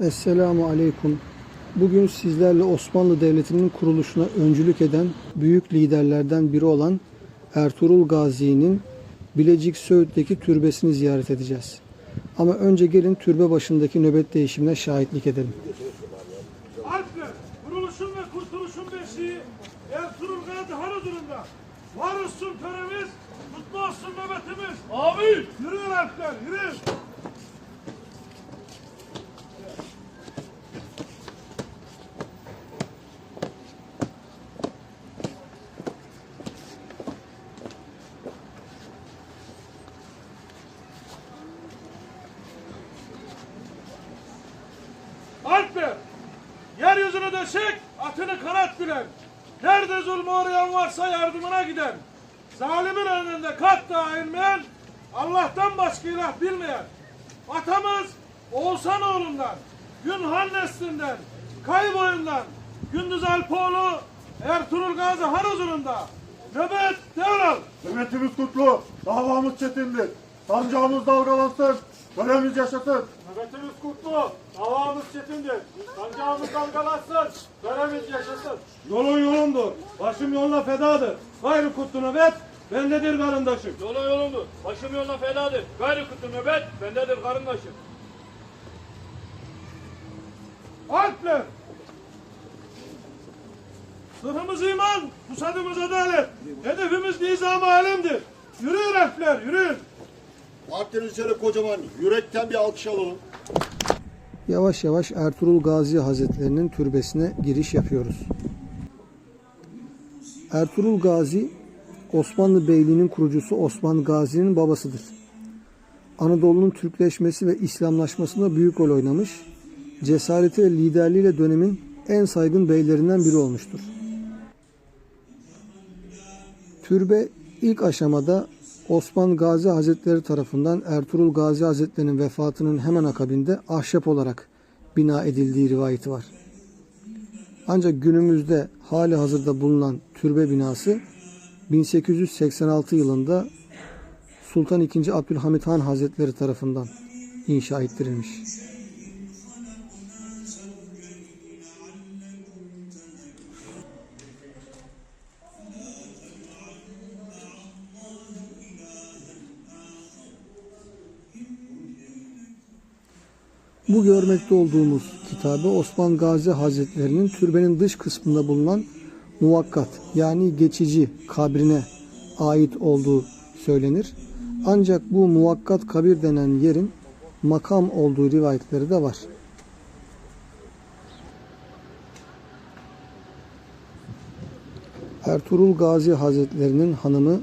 Esselamu Aleyküm. Bugün sizlerle Osmanlı Devleti'nin kuruluşuna öncülük eden büyük liderlerden biri olan Ertuğrul Gazi'nin Bilecik Söğüt'teki türbesini ziyaret edeceğiz. Ama önce gelin türbe başındaki nöbet değişimine şahitlik edelim. Alpler, kuruluşun ve kurtuluşun beşiği Ertuğrul Gazi Harudur'unda. Var olsun töremiz, mutlu olsun nöbetimiz. Amin. Yürüyün Alpler, yürüyün. Alpler, yeryüzünü döşek, atını kanat bilen. Nerede zulmü uğrayan varsa yardımına giden. Zalimin önünde kat daha inmeyen, Allah'tan başka ilah bilmeyen. Atamız Oğuzhan oğlundan, Günhan neslinden, Kayboyundan, Gündüz Alpoğlu, Ertuğrul Gazi Haruzur'unda. Nöbet devral. Nöbetimiz kutlu, davamız çetindir. Sancağımız dalgalansın, kölemiz yaşasın. Nöbetimiz kutlu, davamız çetindir. Sancağımız dalgalansın, töremiz yaşasın. Yolun yolumdur. Başım yoluna fedadır. Gayrı kutlu nöbet bendedir karındaşım. Yolun yolundur. Başım yoluna fedadır. Gayrı kutu nöbet bendedir karındaşım. Alpler! Sırrımız iman, pusadımız adalet. Hedefimiz nizam alemdir. Yürüyün Alpler, yürüyün. Şöyle kocaman yürekten bir alkış alalım. Yavaş yavaş Ertuğrul Gazi Hazretlerinin türbesine giriş yapıyoruz. Ertuğrul Gazi Osmanlı Beyliği'nin kurucusu Osman Gazi'nin babasıdır. Anadolu'nun Türkleşmesi ve İslamlaşmasında büyük rol oynamış, cesareti ve liderliğiyle dönemin en saygın beylerinden biri olmuştur. Türbe ilk aşamada Osman Gazi Hazretleri tarafından Ertuğrul Gazi Hazretleri'nin vefatının hemen akabinde ahşap olarak bina edildiği rivayeti var. Ancak günümüzde hali hazırda bulunan türbe binası 1886 yılında Sultan II. Abdülhamit Han Hazretleri tarafından inşa ettirilmiş. Bu görmekte olduğumuz kitabı Osman Gazi Hazretlerinin türbenin dış kısmında bulunan muvakkat yani geçici kabrine ait olduğu söylenir. Ancak bu muvakkat kabir denen yerin makam olduğu rivayetleri de var. Ertuğrul Gazi Hazretlerinin hanımı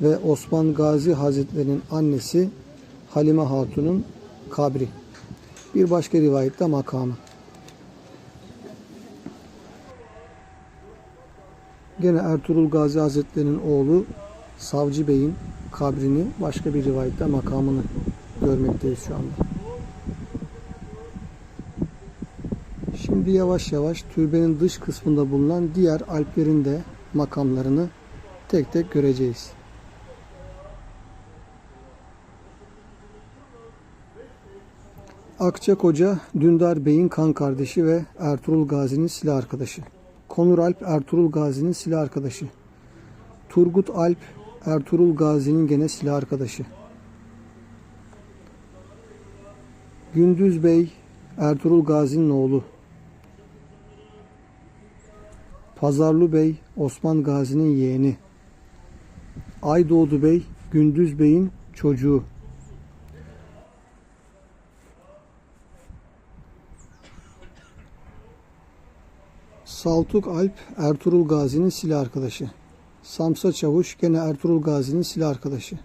ve Osman Gazi Hazretlerinin annesi Halime Hatun'un kabri. Bir başka rivayette makamı. Gene Ertuğrul Gazi Hazretleri'nin oğlu Savcı Bey'in kabrini başka bir rivayette makamını görmekteyiz şu anda. Şimdi yavaş yavaş türbenin dış kısmında bulunan diğer alplerin de makamlarını tek tek göreceğiz. Akçakoca, Dündar Bey'in kan kardeşi ve Ertuğrul Gazi'nin silah arkadaşı. Konur Alp, Ertuğrul Gazi'nin silah arkadaşı. Turgut Alp, Ertuğrul Gazi'nin gene silah arkadaşı. Gündüz Bey, Ertuğrul Gazi'nin oğlu. Pazarlı Bey, Osman Gazi'nin yeğeni. Aydoğdu Bey, Gündüz Bey'in çocuğu. Saltuk Alp Ertuğrul Gazi'nin silah arkadaşı. Samsa Çavuş gene Ertuğrul Gazi'nin silah arkadaşı.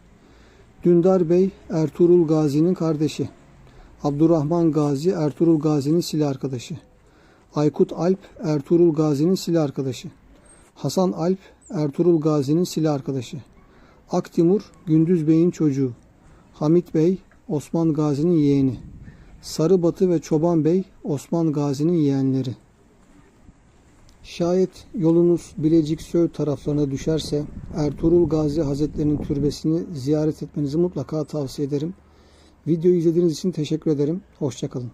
Dündar Bey Ertuğrul Gazi'nin kardeşi. Abdurrahman Gazi Ertuğrul Gazi'nin silah arkadaşı. Aykut Alp Ertuğrul Gazi'nin silah arkadaşı. Hasan Alp Ertuğrul Gazi'nin silah arkadaşı. Aktimur Gündüz Bey'in çocuğu. Hamit Bey Osman Gazi'nin yeğeni. Sarıbatı ve Çoban Bey Osman Gazi'nin yeğenleri. Şayet yolunuz Bilecik Söğüt taraflarına düşerse Ertuğrul Gazi Hazretlerinin türbesini ziyaret etmenizi mutlaka tavsiye ederim. Videoyu izlediğiniz için teşekkür ederim. Hoşçakalın.